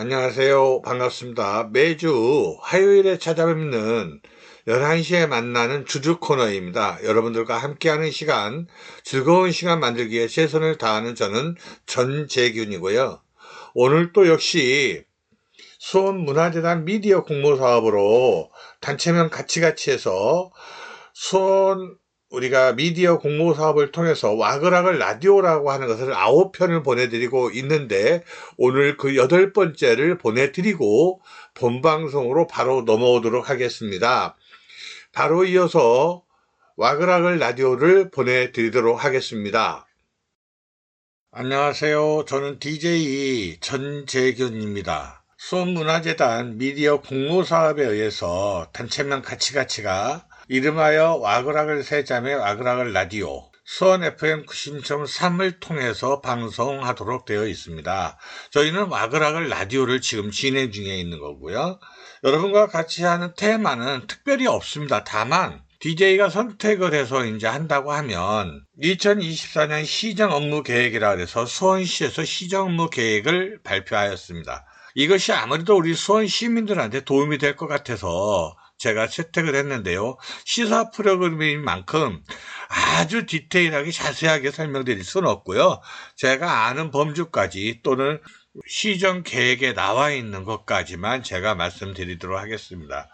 안녕하세요. 반갑습니다. 매주 화요일에 찾아뵙는 11시에 만나는 주주 코너입니다. 여러분들과 함께하는 시간, 즐거운 시간 만들기 위해 최선을 다하는 저는 전재균이고요. 오늘 또 역시 수원문화재단 미디어 공모 사업으로 단체명 같이같이 해서 수원 우리가 미디어 공모 사업을 통해서 와그락을 라디오라고 하는 것을 아홉 편을 보내드리고 있는데 오늘 그 여덟 번째를 보내드리고 본방송으로 바로 넘어오도록 하겠습니다. 바로 이어서 와그락을 라디오를 보내드리도록 하겠습니다. 안녕하세요. 저는 DJ 전재균입니다. 수원문화재단 미디어 공모 사업에 의해서 단체명 같이같이가 이름하여 와그락을 세자매 와그락을 라디오 수원 FM 90.3을 통해서 방송하도록 되어 있습니다. 저희는 와그락을 라디오를 지금 진행 중에 있는 거고요. 여러분과 같이 하는 테마는 특별히 없습니다. 다만 DJ가 선택을 해서 이제 한다고 하면 2024년 시정 업무 계획이라 그래서 수원시에서 시정 업무 계획을 발표하였습니다. 이것이 아무래도 우리 수원 시민들한테 도움이 될 것 같아서 제가 채택을 했는데요. 시사 프로그램인 만큼 아주 디테일하게 자세하게 설명드릴 수는 없고요. 제가 아는 범주까지 또는 시정 계획에 나와 있는 것까지만 제가 말씀드리도록 하겠습니다.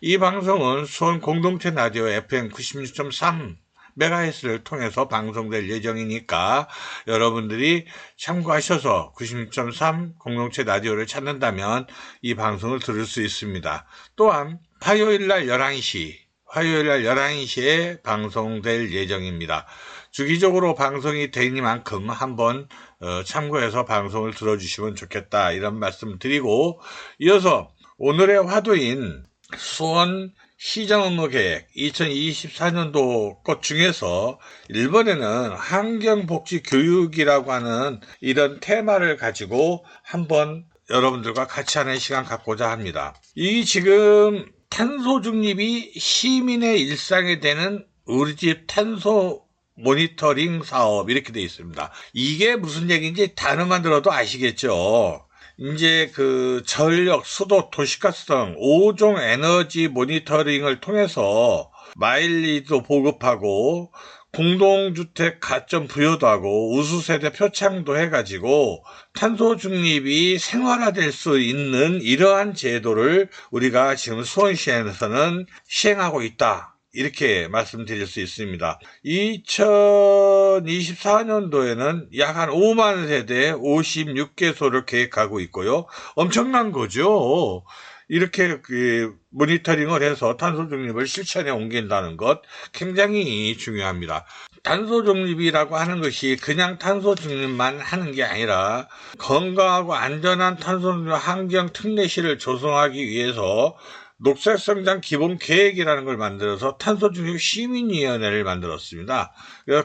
이 방송은 수원 공동체 라디오 FM 96.3 메가헤스를 통해서 방송될 예정이니까 여러분들이 참고하셔서 96.3 공동체 라디오를 찾는다면 이 방송을 들을 수 있습니다. 또한 화요일 날 11시, 화요일 날 11시에 방송될 예정입니다. 주기적으로 방송이 되니만큼 한번 어, 참고해서 방송을 들어주시면 좋겠다 이런 말씀 드리고 이어서 오늘의 화두인 수원 시장 업무 계획 2024년도 것 중에서 일본에는 환경복지 교육이라고 하는 이런 테마를 가지고 한번 여러분들과 같이 하는 시간 갖고자 합니다. 이 지금 탄소 중립이 시민의 일상에 되는 우리 집 탄소 모니터링 사업 이렇게 되어 있습니다. 이게 무슨 얘기인지 단어만 들어도 아시겠죠? 이제 그 전력, 수도, 도시가스 등 5종 에너지 모니터링을 통해서 마일리도 보급하고 공동주택 가점 부여도 하고 우수세대 표창도 해가지고 탄소 중립이 생활화될 수 있는 이러한 제도를 우리가 지금 수원시에서는 시행하고 있다. 이렇게 말씀드릴 수 있습니다. 2024년도에는 약 한 5만 세대 56개소를 계획하고 있고요. 엄청난 거죠. 이렇게 그 모니터링을 해서 탄소 중립을 실천에 옮긴다는 것 굉장히 중요합니다. 탄소 중립이라고 하는 것이 그냥 탄소 중립만 하는 게 아니라 건강하고 안전한 탄소 중립 환경 특례시를 조성하기 위해서 녹색 성장 기본 계획이라는 걸 만들어서 탄소 중립 시민위원회를 만들었습니다.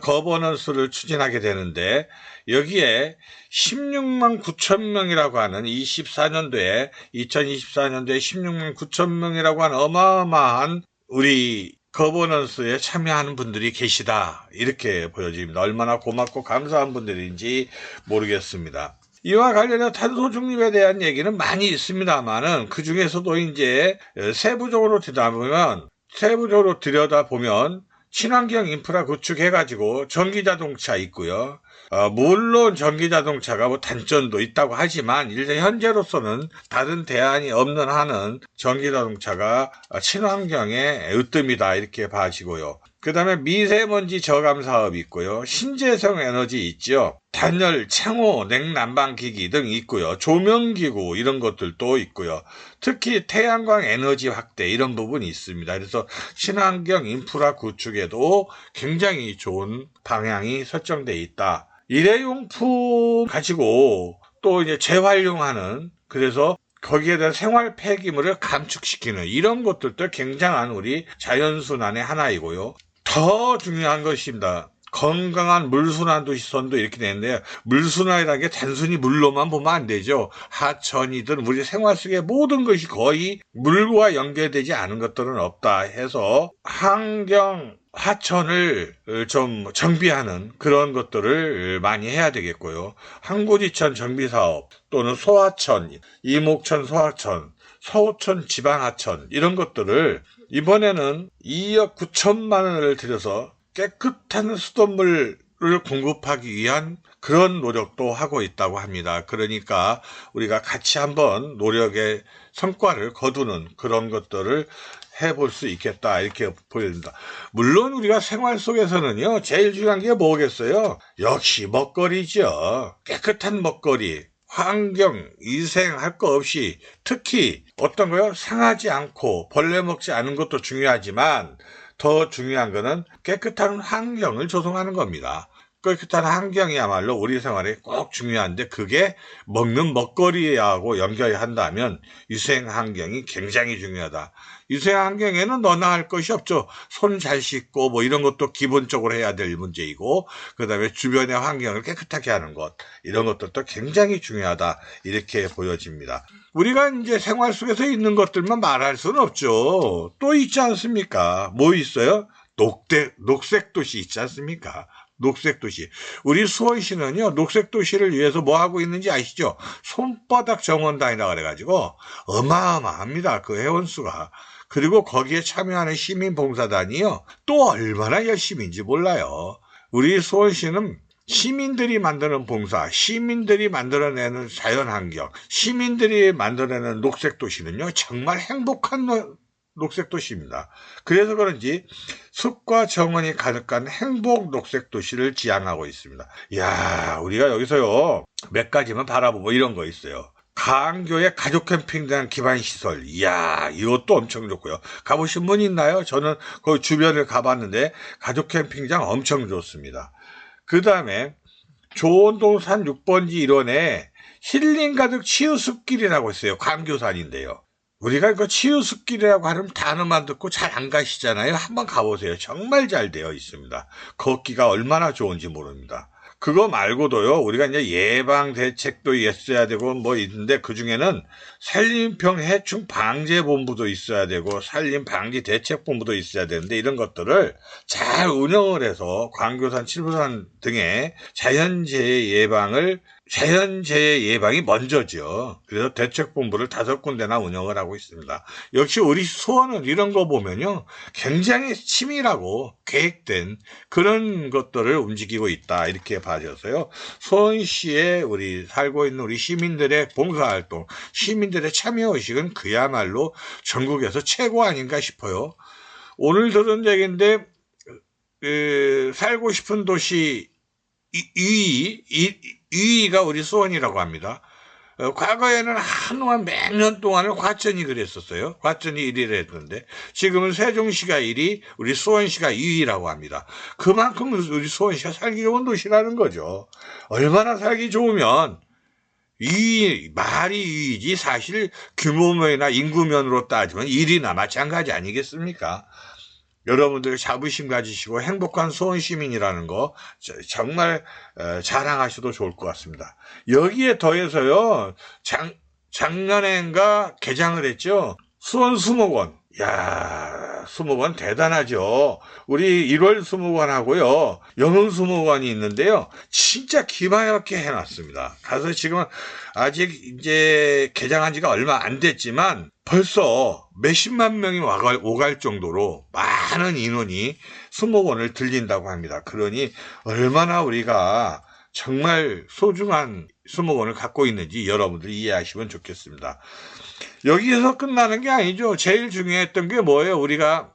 거버넌스를 추진하게 되는데 여기에 16만 9천 명이라고 하는 24년도에 2024년도에 16만 9천 명이라고 하는 어마어마한 우리 거버넌스에 참여하는 분들이 계시다 이렇게 보여집니다. 얼마나 고맙고 감사한 분들인지 모르겠습니다. 이와 관련해 탄소 중립에 대한 얘기는 많이 있습니다만은 그 중에서도 이제 세부적으로 들여다보면 세부적으로 들여다보면 친환경 인프라 구축해가지고 전기 자동차 있고요. 어, 물론 전기 자동차가 뭐 단점도 있다고 하지만 일단 현재로서는 다른 대안이 없는 한은 전기 자동차가 친환경의 으뜸이다 이렇게 봐지고요. 그 다음에 미세먼지 저감 사업이 있고요. 신재생 에너지 있죠. 단열, 창호, 냉난방기기 등 있고요. 조명기구 이런 것들도 있고요. 특히 태양광 에너지 확대 이런 부분이 있습니다. 그래서 친환경 인프라 구축에도 굉장히 좋은 방향이 설정돼 있다. 일회용품 가지고 또 이제 재활용하는 그래서 거기에 대한 생활 폐기물을 감축시키는 이런 것들도 굉장한 우리 자연순환의 하나이고요. 더 중요한 것입니다. 건강한 물순환도 시선도 이렇게 되는데요. 물순환이라는 게 단순히 물로만 보면 안 되죠. 하천이든 우리 생활 속의 모든 것이 거의 물과 연결되지 않은 것들은 없다 해서 환경 하천을 좀 정비하는 그런 것들을 많이 해야 되겠고요. 항구지천 정비 사업 또는 소하천, 이목천 소하천, 서호천 지방하천 이런 것들을 이번에는 2억 9천만 원을 들여서 깨끗한 수돗물을 공급하기 위한 그런 노력도 하고 있다고 합니다. 그러니까 우리가 같이 한번 노력의 성과를 거두는 그런 것들을 해볼 수 있겠다 이렇게 보여집니다. 물론 우리가 생활 속에서는요 제일 중요한 게 뭐겠어요? 역시 먹거리죠. 깨끗한 먹거리, 환경, 위생 할거 없이 특히 어떤 거요? 상하지 않고 벌레 먹지 않은 것도 중요하지만 더 중요한 거는 깨끗한 환경을 조성하는 겁니다. 깨끗한 환경이야말로 우리 생활에 꼭 중요한데 그게 먹는 먹거리하고 연결이 한다면 위생 환경이 굉장히 중요하다. 위생 환경에는 너나 할 것이 없죠. 손 잘 씻고 뭐 이런 것도 기본적으로 해야 될 문제이고 그다음에 주변의 환경을 깨끗하게 하는 것 이런 것들도 굉장히 중요하다 이렇게 보여집니다. 우리가 이제 생활 속에서 있는 것들만 말할 수는 없죠. 또 있지 않습니까? 뭐 있어요? 녹대, 녹색 도시 있지 않습니까? 녹색 도시. 우리 수원시는요, 녹색 도시를 위해서 뭐 하고 있는지 아시죠? 손바닥 정원단이라 그래가지고 어마어마합니다. 그 회원수가. 그리고 거기에 참여하는 시민봉사단이요, 또 얼마나 열심인지 몰라요. 우리 수원시는 시민들이 만드는 봉사, 시민들이 만들어내는 자연환경, 시민들이 만들어내는 녹색 도시는요, 정말 행복한 노- 녹색 도시입니다. 그래서 그런지 숲과 정원이 가득한 행복 녹색 도시를 지향하고 있습니다. 이야, 우리가 여기서요, 몇 가지만 바라보고 이런 거 있어요. 강교의 가족 캠핑장 기반 시설. 이야, 이것도 엄청 좋고요. 가보신 분 있나요? 저는 그 주변을 가봤는데 가족 캠핑장 엄청 좋습니다. 그 다음에 조원동산 6번지 일원에 힐링 가득 치유숲길이라고 있어요. 광교산인데요. 우리가 그 치유숲길이라고 하는 단어만 듣고 잘 안 가시잖아요. 한번 가보세요. 정말 잘 되어 있습니다. 걷기가 얼마나 좋은지 모릅니다. 그거 말고도요, 우리가 이제 예방 대책도 있어야 되고 뭐 있는데 그 중에는 산림병 해충 방제 본부도 있어야 되고 산림 방지 대책 본부도 있어야 되는데 이런 것들을 잘 운영을 해서 광교산, 칠부산 등의 자연재해 예방을 자연재해 예방이 먼저죠. 그래서 대책본부를 다섯 군데나 운영을 하고 있습니다. 역시 우리 수원은 이런 거 보면요. 굉장히 치밀하고 계획된 그런 것들을 움직이고 있다. 이렇게 봐져서요. 수원시에 우리 살고 있는 우리 시민들의 봉사활동, 시민들의 참여의식은 그야말로 전국에서 최고 아닌가 싶어요. 오늘 들은 얘기인데, 그, 살고 싶은 도시 2위, 2위가 우리 수원이라고 합니다. 어, 과거에는 한동안 몇년 동안을 과천이 그랬었어요. 과천이 1위를 했는데 지금은 세종시가 1위, 우리 수원시가 2위라고 합니다. 그만큼 우리 수원시가 살기 좋은 도시라는 거죠. 얼마나 살기 좋으면 2위, 말이 2위지 사실 규모면이나 인구면으로 따지면 1위나 마찬가지 아니겠습니까? 여러분들 자부심 가지시고 행복한 수원 시민이라는 거 저- 정말 어, 자랑하셔도 좋을 것 같습니다. 여기에 더해서요, 작, 작년엔가 개장을 했죠. 수원 수목원. 야 수목원 대단하죠. 우리 1월 수목원하고요, 영흥 수목원이 있는데요. 진짜 기막히게 해놨습니다. 가서 지금 아직 이제 개장한 지가 얼마 안 됐지만 벌써 몇십만 명이 와갈, 오갈 정도로 많은 인원이 수목원을 들린다고 합니다. 그러니 얼마나 우리가 정말 소중한 수목원을 갖고 있는지 여러분들이 이해하시면 좋겠습니다. 여기에서 끝나는 게 아니죠. 제일 중요했던 게 뭐예요? 우리가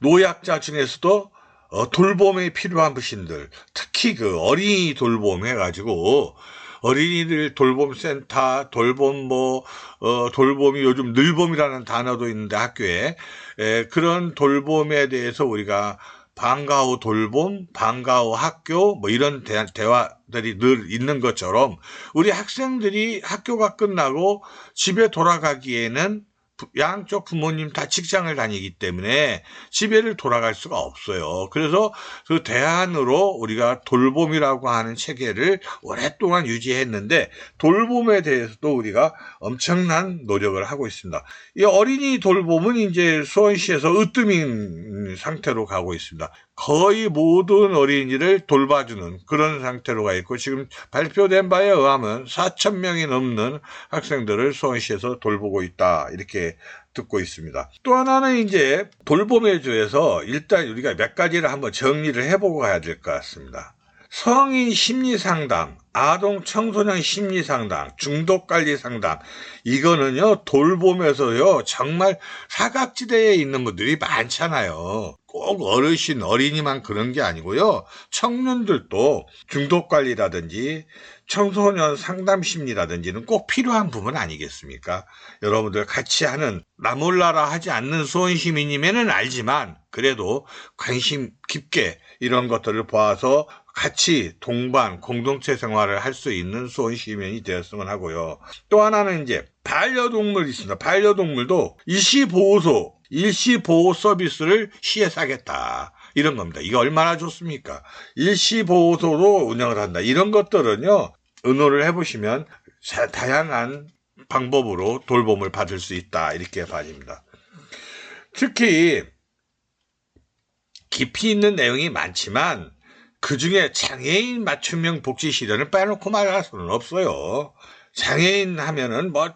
노약자 중에서도 어, 돌봄이 필요한 분들, 특히 그 어린이 돌봄 해가지고 어린이들 돌봄 센터, 돌봄 뭐, 어, 돌봄이 요즘 늘봄이라는 단어도 있는데 학교에. 에, 그런 돌봄에 대해서 우리가 방과후 돌봄, 방과후 학교 뭐 이런 대, 대화들이 늘 있는 것처럼 우리 학생들이 학교가 끝나고 집에 돌아가기에는 부- 양쪽 부모님 다 직장을 다니기 때문에 집에를 돌아갈 수가 없어요. 그래서 그 대안으로 우리가 돌봄이라고 하는 체계를 오랫동안 유지했는데 돌봄에 대해서도 우리가 엄청난 노력을 하고 있습니다. 이 어린이 돌봄은 이제 수원시에서 으뜸인 상태로 가고 있습니다. 거의 모든 어린이를 돌봐주는 그런 상태로 가 있고 지금 발표된 바에 의하면 4천 명이 넘는 학생들을 수원시에서 돌보고 있다 이렇게 듣고 있습니다. 또 하나는 이제 돌봄에 대해서 일단 우리가 몇 가지를 한번 정리를 해보고 가야 될 것 같습니다. 성인 심리 상담, 아동 청소년 심리 상담, 중독 관리 상담, 이거는요, 돌봄에서요, 정말 사각지대에 있는 분들이 많잖아요. 꼭 어르신, 어린이만 그런 게 아니고요, 청년들도 중독 관리라든지 청소년 상담 심리라든지는 꼭 필요한 부분 아니겠습니까? 여러분들 같이 하는 나몰라라 하지 않는 시민이면은 알지만 그래도 관심 깊게 이런 것들을 보아서 같이 동반 공동체 생활을 할 수 있는 수원 시민이 되었으면 하고요. 또 하나는 이제 반려동물이 있습니다. 반려동물도 일시보호소, 일시보호 서비스를 시에서 하겠다. 이런 겁니다. 이게 얼마나 좋습니까? 일시보호소로 운영을 한다. 이런 것들은요, 의논을 해보시면 자- 다양한 방법으로 돌봄을 받을 수 있다. 이렇게 봐집니다. 특히 깊이 있는 내용이 많지만 그 중에 장애인 맞춤형 복지 실현을 빼놓고 말할 수는 없어요. 장애인 하면은 뭐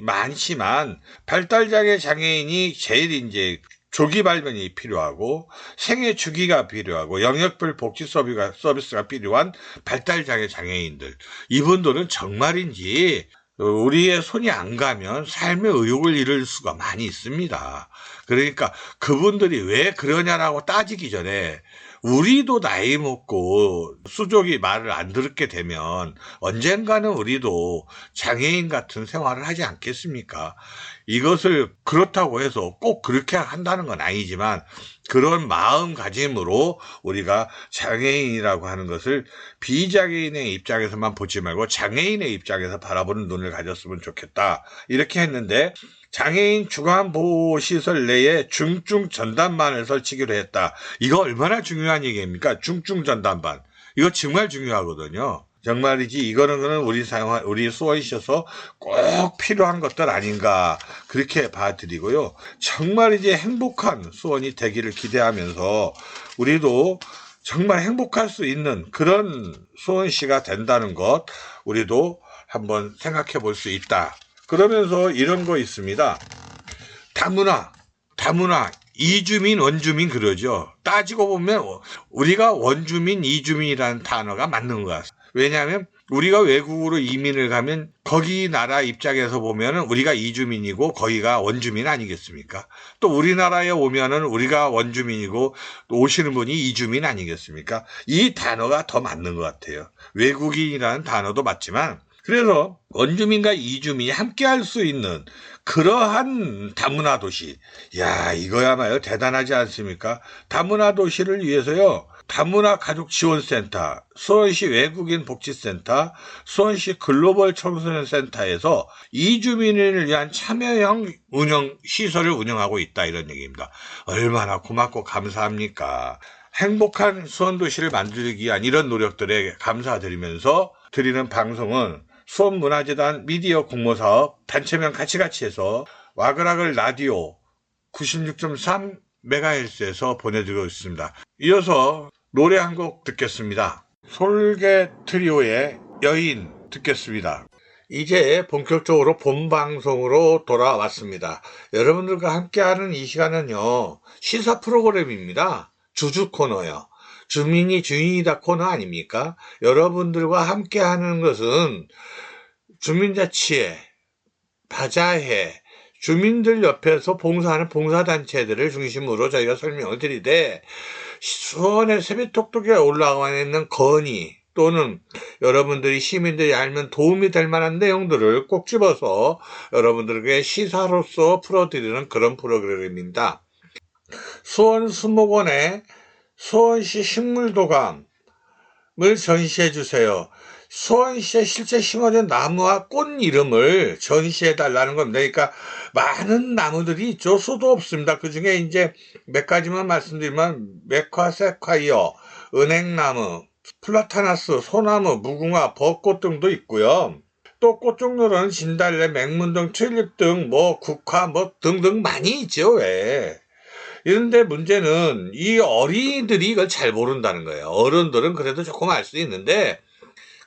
많지만 발달장애 장애인이 제일 이제 조기 발견이 필요하고 생애 주기가 필요하고 영역별 복지 서비스가 필요한 발달장애 장애인들 이분들은 정말인지 우리의 손이 안 가면 삶의 의욕을 잃을 수가 많이 있습니다. 그러니까 그분들이 왜 그러냐라고 따지기 전에 우리도 나이 먹고 수족이 말을 안 듣게 되면 언젠가는 우리도 장애인 같은 생활을 하지 않겠습니까? 이것을 그렇다고 해서 꼭 그렇게 한다는 건 아니지만 그런 마음가짐으로 우리가 장애인이라고 하는 것을 비장애인의 입장에서만 보지 말고 장애인의 입장에서 바라보는 눈을 가졌으면 좋겠다. 이렇게 했는데 장애인 주간 보호 시설 내에 중증 전담반을 설치기로 했다. 이거 얼마나 중요한 얘기입니까? 중증 전담반. 이거 정말 중요하거든요. 정말이지 이거는 우리 사용 우리 수원시에서 꼭 필요한 것들 아닌가 그렇게 봐드리고요. 정말 이제 행복한 수원이 되기를 기대하면서 우리도 정말 행복할 수 있는 그런 수원시가 된다는 것 우리도 한번 생각해 볼 수 있다. 그러면서 이런 거 있습니다. 다문화, 다문화, 이주민, 원주민 그러죠. 따지고 보면 우리가 원주민, 이주민이라는 단어가 맞는 것 같아요. 왜냐하면 우리가 외국으로 이민을 가면 거기 나라 입장에서 보면은 우리가 이주민이고 거기가 원주민 아니겠습니까? 또 우리나라에 오면은 우리가 원주민이고 또 오시는 분이 이주민 아니겠습니까? 이 단어가 더 맞는 것 같아요. 외국인이라는 단어도 맞지만 그래서 원주민과 이주민이 함께 할 수 있는 그러한 다문화 도시. 야, 이거야말로 대단하지 않습니까? 다문화 도시를 위해서요. 다문화 가족 지원센터, 수원시 외국인 복지센터, 수원시 글로벌 청소년 센터에서 이주민을 위한 참여형 운영 시설을 운영하고 있다 이런 얘기입니다. 얼마나 고맙고 감사합니까? 행복한 수원 도시를 만들기 위한 이런 노력들에 감사드리면서 드리는 방송은 수원문화재단 미디어 공모사업 단체명 같이같이해서 와그라글 라디오 96.3MHz에서 보내드리고 있습니다. 이어서 노래 한 곡 듣겠습니다. 솔개 트리오의 여인 듣겠습니다. 이제 본격적으로 본 방송으로 돌아왔습니다. 여러분들과 함께하는 이 시간은요, 시사 프로그램입니다. 주주 코너요. 주민이 주인이다 코너 아닙니까? 여러분들과 함께 하는 것은 주민자치회, 바자회, 주민들 옆에서 봉사하는 봉사단체들을 중심으로 저희가 설명을 드리되, 수원의 세비톡톡에 올라와 있는 건의, 또는 여러분들이 시민들이 알면 도움이 될 만한 내용들을 꼭 집어서 여러분들에게 시사로서 풀어드리는 그런 프로그램입니다. 수원 수목원에 수원시 식물도감을 전시해 주세요. 수원시에 실제 심어진 나무와 꽃 이름을 전시해 달라는 겁니다. 그러니까 많은 나무들이 있죠. 수도 없습니다. 그 중에 이제 몇 가지만 말씀드리면 메카세콰이어, 은행나무, 플라타나스, 소나무, 무궁화, 벚꽃 등도 있고요. 또 꽃 종류로는 진달래, 맹문 등, 튤립 등, 뭐 국화, 뭐 등등 많이 있죠. 왜? 이런데 문제는 이 어린이들이 이걸 잘 모른다는 거예요. 어른들은 그래도 조금 알 수 있는데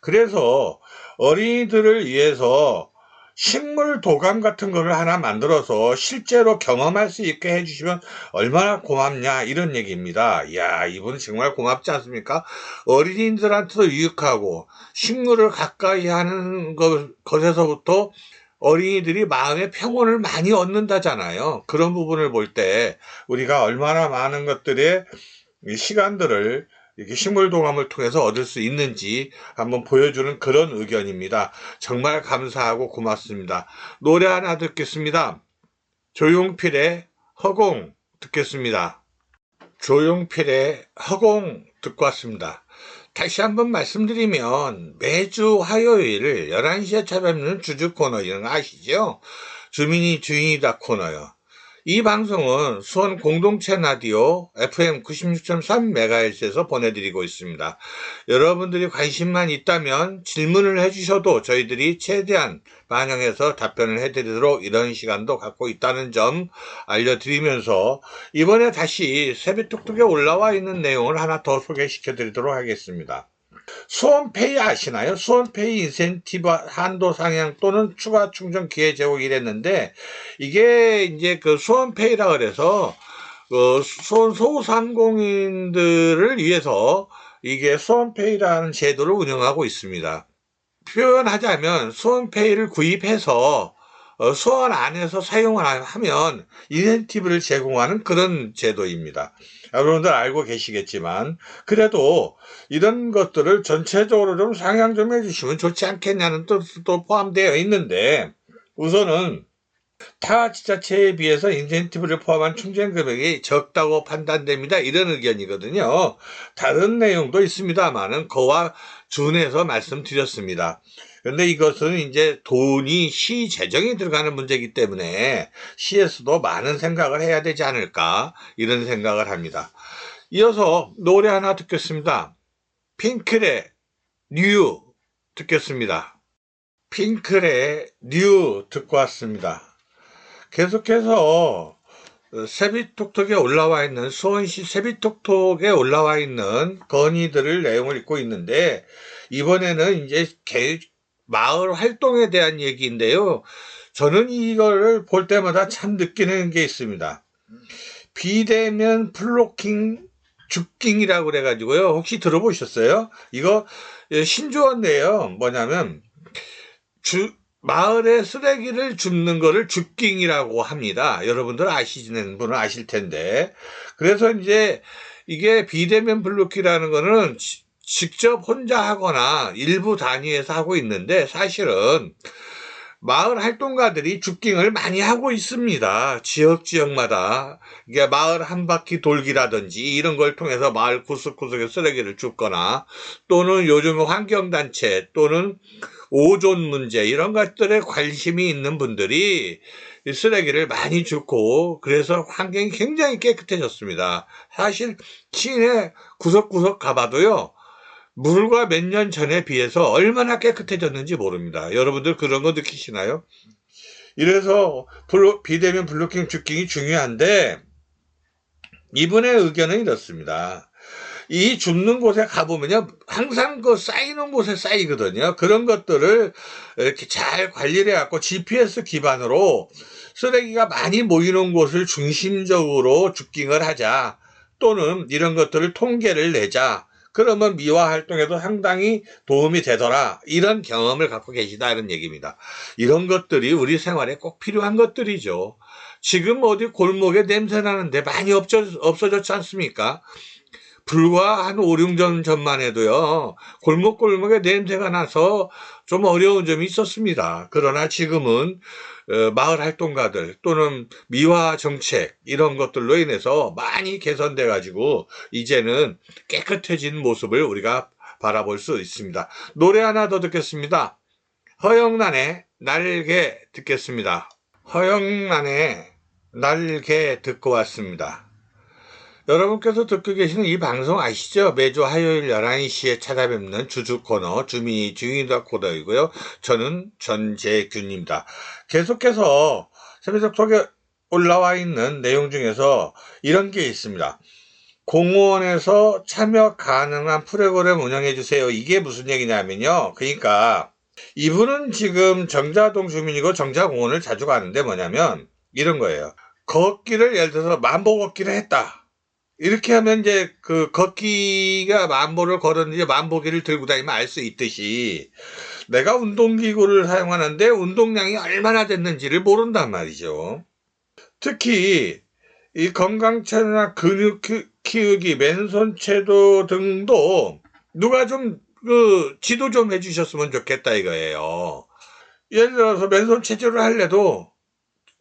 그래서 어린이들을 위해서 식물 도감 같은 거를 하나 만들어서 실제로 경험할 수 있게 해주시면 얼마나 고맙냐 이런 얘기입니다. 이야 이분 정말 고맙지 않습니까? 어린이들한테도 유익하고 식물을 가까이 하는 것, 것에서부터 어린이들이 마음의 평온을 많이 얻는다잖아요. 그런 부분을 볼 때 우리가 얼마나 많은 것들의 이 시간들을 이렇게 식물도감을 통해서 얻을 수 있는지 한번 보여주는 그런 의견입니다. 정말 감사하고 고맙습니다. 노래 하나 듣겠습니다. 조용필의 허공 듣겠습니다. 조용필의 허공 듣고 왔습니다. 다시 한번 말씀드리면 매주 화요일 11시에 찾아뵙는 주주 코너 이런 거 아시죠? 주민이 주인이다 코너요. 이 방송은 수원 공동체 라디오 FM 96.3MHz에서 보내드리고 있습니다. 여러분들이 관심만 있다면 질문을 해주셔도 저희들이 최대한 반영해서 답변을 해드리도록 이런 시간도 갖고 있다는 점 알려드리면서 이번에 다시 세비톡톡에 올라와 있는 내용을 하나 더 소개시켜 드리도록 하겠습니다. 수원페이 아시나요? 수원페이 인센티브 한도 상향 또는 추가 충전 기회 제공 이랬는데 이게 이제 그 수원페이라 그래서 그 수원 소상공인들을 위해서 이게 수원페이라는 제도를 운영하고 있습니다. 표현하자면 수원페이를 구입해서 어, 수원 안에서 사용을 하면 인센티브를 제공하는 그런 제도입니다. 여러분들 알고 계시겠지만 그래도 이런 것들을 전체적으로 좀 상향 좀 해주시면 좋지 않겠냐는 뜻도 포함되어 있는데 우선은 타 지자체에 비해서 인센티브를 포함한 충전 금액이 적다고 판단됩니다. 이런 의견이거든요. 다른 내용도 있습니다만은 그와 준해서 말씀드렸습니다. 근데 이것은 이제 돈이 시 재정이 들어가는 문제이기 때문에 시에서도 많은 생각을 해야 되지 않을까 이런 생각을 합니다. 이어서 노래 하나 듣겠습니다. 핑클의 뉴 듣겠습니다. 핑클의 뉴 듣고 왔습니다. 계속해서 세비톡톡에 올라와 있는 수원시 세비톡톡에 올라와 있는 건의들을 내용을 읽고 있는데 이번에는 이제 개, 마을 활동에 대한 얘기인데요. 저는 이거를 볼 때마다 참 느끼는 게 있습니다. 비대면 플로킹 죽깅이라고 그래가지고요. 혹시 들어보셨어요? 이거 신조어인데요. 뭐냐면 주, 마을에 쓰레기를 줍는 거를 죽깅이라고 합니다. 여러분들 아시는 분은 아실 텐데. 그래서 이제 이게 비대면 블루키라는 거는 지- 직접 혼자 하거나 일부 단위에서 하고 있는데 사실은 마을 활동가들이 죽깅을 많이 하고 있습니다. 지역 지역마다 이게 마을 한 바퀴 돌기라든지 이런 걸 통해서 마을 구석구석에 쓰레기를 줍거나 또는 요즘 환경단체 또는 오존 문제 이런 것들에 관심이 있는 분들이 이 쓰레기를 많이 줍고 그래서 환경이 굉장히 깨끗해졌습니다. 사실 시내 구석구석 가봐도요. 물과 몇 년 전에 비해서 얼마나 깨끗해졌는지 모릅니다. 여러분들 그런 거 느끼시나요? 이래서 블로- 비대면 블로킹 죽깅이 중요한데 이분의 의견은 이렇습니다. 이 줍는 곳에 가보면요, 항상 그 쌓이는 곳에 쌓이거든요. 그런 것들을 이렇게 잘 관리를 해갖고 GPS 기반으로 쓰레기가 많이 모이는 곳을 중심적으로 죽깅을 하자. 또는 이런 것들을 통계를 내자. 그러면 미화 활동에도 상당히 도움이 되더라. 이런 경험을 갖고 계시다. 이런 얘기입니다. 이런 것들이 우리 생활에 꼭 필요한 것들이죠. 지금 어디 골목에 냄새 나는데 많이 없어, 없어졌지 않습니까? 불과 한 5, 6년 전만 해도요, 골목골목에 냄새가 나서 좀 어려운 점이 있었습니다. 그러나 지금은 어, 마을 활동가들 또는 미화 정책 이런 것들로 인해서 많이 개선돼 가지고 이제는 깨끗해진 모습을 우리가 바라볼 수 있습니다. 노래 하나 더 듣겠습니다. 허영란의 날개 듣겠습니다. 허영란의 날개 듣고 왔습니다. 여러분께서 듣고 계시는 이 방송 아시죠? 매주 화요일 11시에 찾아뵙는 주주 코너 주미 주인다 코너이고요. 저는 전재균입니다. 계속해서 세미석 속에 올라와 있는 내용 중에서 이런 게 있습니다. 공무원에서 참여 가능한 프로그램 운영해 주세요. 이게 무슨 얘기냐면요. 그러니까 이분은 지금 정자동 주민이고 정자공원을 자주 가는데 뭐냐면 이런 거예요. 걷기를 예를 들어서 만보 걷기를 했다. 이렇게 하면 이제 그 걷기가 만보를 걸었는지 만보기를 들고 다니면 알 수 있듯이 내가 운동기구를 사용하는데 운동량이 얼마나 됐는지를 모른단 말이죠. 특히 이 건강체나 근육 키- 키우기, 맨손체도 등도 누가 좀 그 지도 좀 해주셨으면 좋겠다 이거예요. 예를 들어서 맨손 체조를 할래도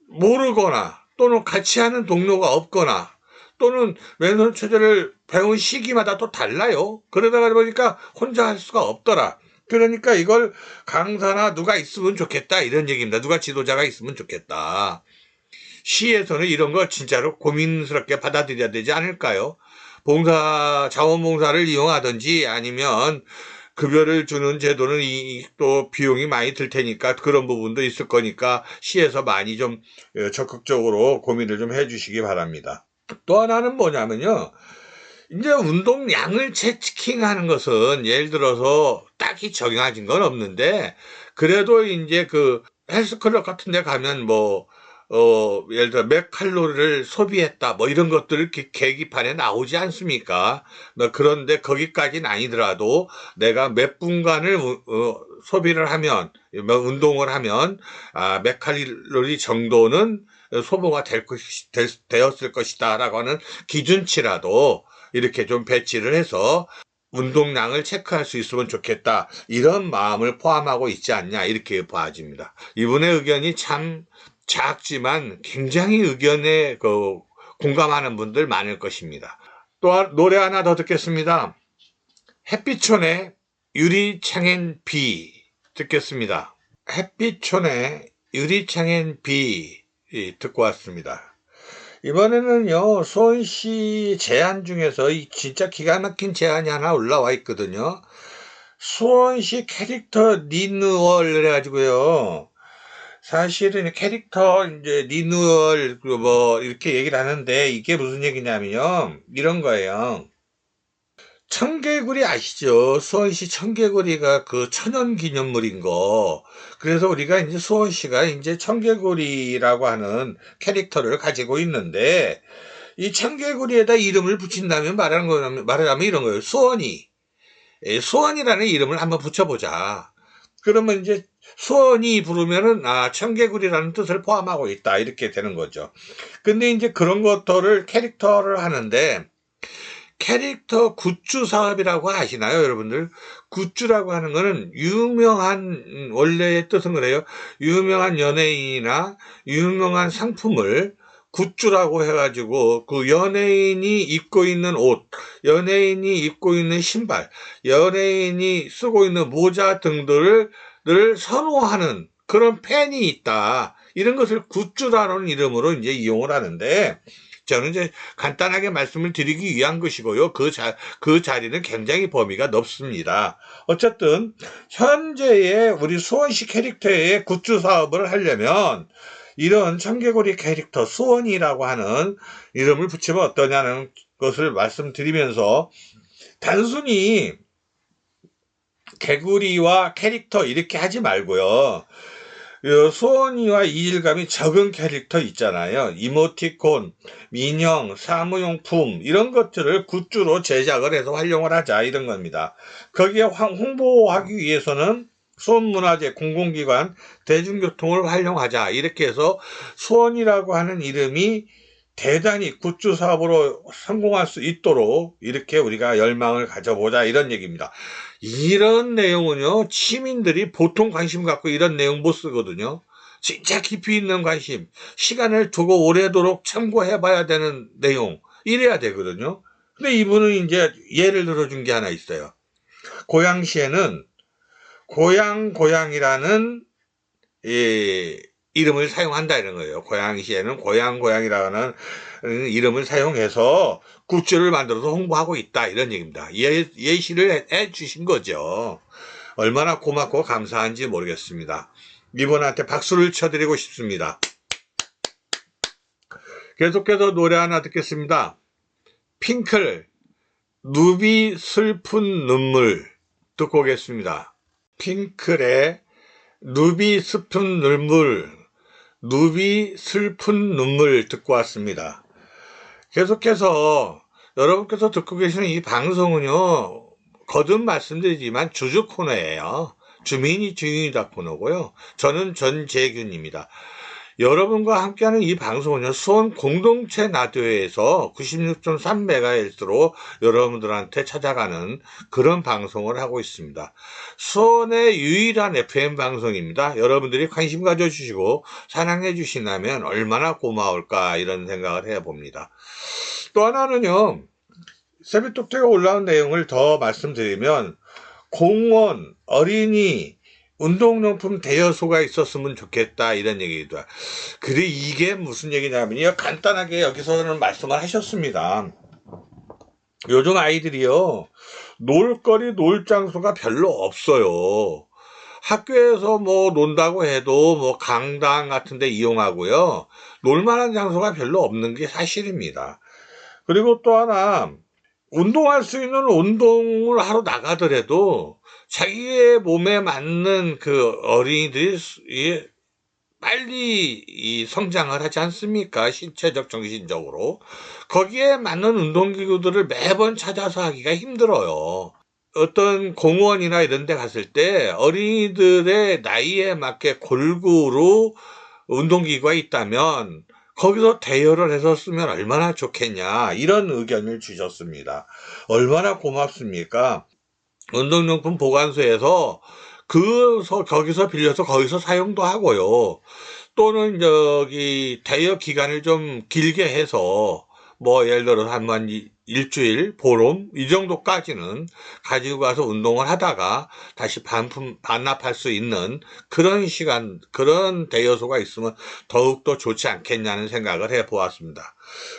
모르거나 또는 같이 하는 동료가 없거나 또는 맨손 체조를 배운 시기마다 또 달라요. 그러다 보니까 혼자 할 수가 없더라. 그러니까 이걸 강사나 누가 있으면 좋겠다 이런 얘기입니다. 누가 지도자가 있으면 좋겠다. 시에서는 이런 거 진짜로 고민스럽게 받아들여야 되지 않을까요? 봉사, 자원봉사를 이용하든지 아니면 급여를 주는 제도는 이, 또 비용이 많이 들 테니까 그런 부분도 있을 거니까 시에서 많이 좀 어, 적극적으로 고민을 좀 해주시기 바랍니다. 또 하나는 뭐냐면요. 이제 운동량을 체킹하는 것은 예를 들어서 딱히 정해진 건 없는데 그래도 이제 그 헬스클럽 같은 데 가면 뭐 어, 예를 들어 몇 칼로리를 소비했다 뭐 이런 것들 계기판에 나오지 않습니까? 뭐 그런데 거기까지는 아니더라도 내가 몇 분간을 우- 어, 소비를 하면 뭐 운동을 하면 아, 몇 칼로리 정도는 소모가 될 것이, 될- 되었을 것이다라고 하는 기준치라도 이렇게 좀 배치를 해서 운동량을 체크할 수 있으면 좋겠다. 이런 마음을 포함하고 있지 않냐. 이렇게 봐집니다. 이분의 의견이 참 작지만 굉장히 의견에 그 공감하는 분들 많을 것입니다. 또 한- 노래 하나 더 듣겠습니다. 햇빛촌의 유리창엔 비 듣겠습니다. 햇빛촌의 유리창엔 비 예, 듣고 왔습니다. 이번에는요, 수원 씨 제안 중에서 이 진짜 기가 막힌 제안이 하나 올라와 있거든요. 수원시 캐릭터 리뉴얼을 해가지고요. 사실은 캐릭터 이제 리뉴얼 그뭐 이렇게 얘기를 하는데 이게 무슨 얘기냐면요. 이런 거예요. 청개구리 아시죠? 수원시 청개구리가 그 천연 기념물인 거. 그래서 우리가 이제 수원시가 이제 청개구리라고 하는 캐릭터를 가지고 있는데 이 청개구리에다 이름을 붙인다면 말하는 거는 말하자면 이런 거예요. 수원이 예, 수원이라는 이름을 한번 붙여보자. 그러면 이제 수원이 부르면은 아 청개구리라는 뜻을 포함하고 있다 이렇게 되는 거죠. 근데 이제 그런 것들을 캐릭터를 하는데 캐릭터 굿즈 사업이라고 아시나요, 여러분들? 굿즈라고 하는 거는 유명한 음, 원래의 뜻은 그래요. 유명한 연예인이나 유명한 상품을 굿즈라고 해가지고 그 연예인이 입고 있는 옷, 연예인이 입고 있는 신발, 연예인이 쓰고 있는 모자 등들을 늘 선호하는 그런 팬이 있다. 이런 것을 굿즈라는 이름으로 이제 이용을 하는데 저는 이제 간단하게 말씀을 드리기 위한 것이고요. 그 자, 그 자리는 굉장히 범위가 넓습니다. 어쨌든, 현재의 우리 수원시 캐릭터의 굿즈 사업을 하려면, 이런 청개구리 캐릭터 수원이라고 하는 이름을 붙이면 어떠냐는 것을 말씀드리면서, 단순히 개구리와 캐릭터 이렇게 하지 말고요. 요 수원이와 이질감이 적은 캐릭터 있잖아요. 이모티콘, 민형, 사무용품 이런 것들을 굿즈로 제작을 해서 활용을 하자 이런 겁니다. 거기에 황- 홍보하기 위해서는 수원문화재 공공기관 대중교통을 활용하자 이렇게 해서 수원이라고 하는 이름이 대단히 굿즈 사업으로 성공할 수 있도록 이렇게 우리가 열망을 가져보자 이런 얘기입니다. 이런 내용은요, 시민들이 보통 관심 갖고 이런 내용 못 쓰거든요. 진짜 깊이 있는 관심, 시간을 두고 오래도록 참고해 봐야 되는 내용, 이래야 되거든요. 근데 이분은 이제 예를 들어준 게 하나 있어요. 고양시에는 고양 고양이라는 이 이름을 사용한다 이런 거예요. 고양시에는 고양 고양이라는 이름을 사용해서 굿즈를 만들어서 홍보하고 있다 이런 얘기입니다. 예, 예시를 해, 해 주신 거죠. 얼마나 고맙고 감사한지 모르겠습니다. 이분한테 박수를 쳐드리고 싶습니다. 계속해서 노래 하나 듣겠습니다. 핑클, 누비 슬픈 눈물 듣고 오겠습니다. 핑클의 누비 슬픈 눈물, 누비 슬픈 눈물 듣고 왔습니다. 계속해서 여러분께서 듣고 계시는 이 방송은요, 거듭 말씀드리지만 주주 코너예요. 주민이 주인이다 코너고요. 저는 전재균입니다. 여러분과 함께하는 이 방송은요, 수원 공동체 라디오에서 96.3MHz로 여러분들한테 찾아가는 그런 방송을 하고 있습니다. 수원의 유일한 FM 방송입니다. 여러분들이 관심 가져주시고 사랑해 주신다면 얼마나 고마울까 이런 생각을 해봅니다. 또 하나는요, 세비톡톡에 올라온 내용을 더 말씀드리면 공원, 어린이, 운동용품 대여소가 있었으면 좋겠다 이런 얘기도 그래 이게 무슨 얘기냐면요. 간단하게 여기서는 말씀을 하셨습니다. 요즘 아이들이요. 놀거리 놀 장소가 별로 없어요. 학교에서 뭐 논다고 해도 뭐 강당 같은 데 이용하고요. 놀만한 장소가 별로 없는 게 사실입니다. 그리고 또 하나 운동할 수 있는 운동을 하러 나가더라도 자기의 몸에 맞는 그 어린이들이 빨리 이 성장을 하지 않습니까? 신체적, 정신적으로. 거기에 맞는 운동기구들을 매번 찾아서 하기가 힘들어요. 어떤 공원이나 이런 데 갔을 때 어린이들의 나이에 맞게 골고루 운동기구가 있다면 거기서 대여를 해서 쓰면 얼마나 좋겠냐 이런 의견을 주셨습니다. 얼마나 고맙습니까? 운동용품 보관소에서 그 거기서 빌려서 거기서 사용도 하고요. 또는 저기 대여 기간을 좀 길게 해서 뭐 예를 들어 한만 일주일, 보름 이 정도까지는 가지고 가서 운동을 하다가 다시 반품 반납할 수 있는 그런 시간 그런 대여소가 있으면 더욱 더 좋지 않겠냐는 생각을 해 보았습니다.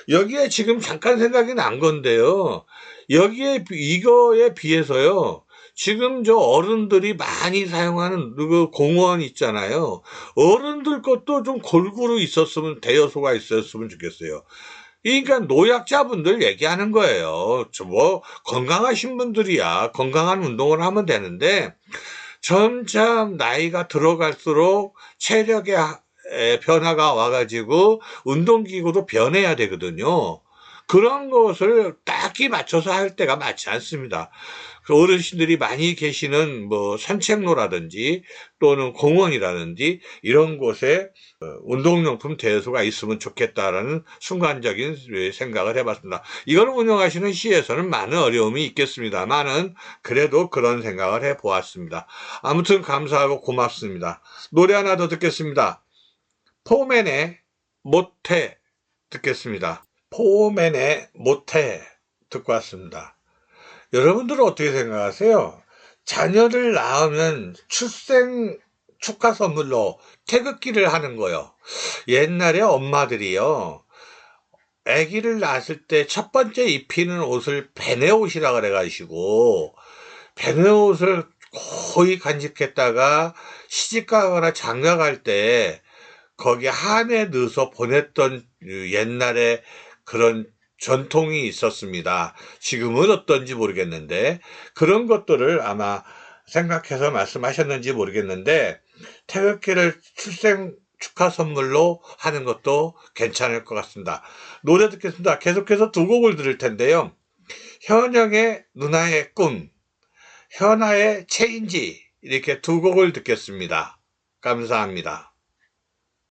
여기에 지금 잠깐 생각이 난 건데요. 여기에 이거에 비해서요. 지금 저 어른들이 많이 사용하는 그 공원 있잖아요. 어른들 것도 좀 골고루 있었으면 대여소가 있었으면 좋겠어요. 그러니까 노약자분들 얘기하는 거예요. 저뭐 건강하신 분들이야 건강한 운동을 하면 되는데 점점 나이가 들어갈수록 체력의 변화가 와가지고 운동기구도 변해야 되거든요. 그런 것을 딱히 맞춰서 할 때가 맞지 않습니다. 그 어르신들이 많이 계시는 뭐 산책로라든지 또는 공원이라든지 이런 곳에 어, 운동용품 대여소가 있으면 좋겠다라는 순간적인 생각을 해봤습니다. 이걸 운영하시는 시에서는 많은 어려움이 있겠습니다만은 그래도 그런 생각을 해보았습니다. 아무튼 감사하고 고맙습니다. 노래 하나 더 듣겠습니다. 포맨의 못해 듣겠습니다. 포맨의 못해 듣고 왔습니다. 여러분들은 어떻게 생각하세요? 자녀를 낳으면 출생 축하 선물로 태극기를 하는 거요. 옛날에 엄마들이요. 아기를 낳았을 때 첫 번째 입히는 옷을 베네 옷이라 그래가지고 베네 옷을 거의 간직했다가 시집가거나 장가갈 때 거기 한에 넣어서 보냈던 옛날에 그런 전통이 있었습니다. 지금은 어떤지 모르겠는데 그런 것들을 아마 생각해서 말씀하셨는지 모르겠는데 태극기를 출생 축하 선물로 하는 것도 괜찮을 것 같습니다. 노래 듣겠습니다. 계속해서 두 곡을 들을 텐데요. 현영의 누나의 꿈, 현아의 체인지 이렇게 두 곡을 듣겠습니다. 감사합니다.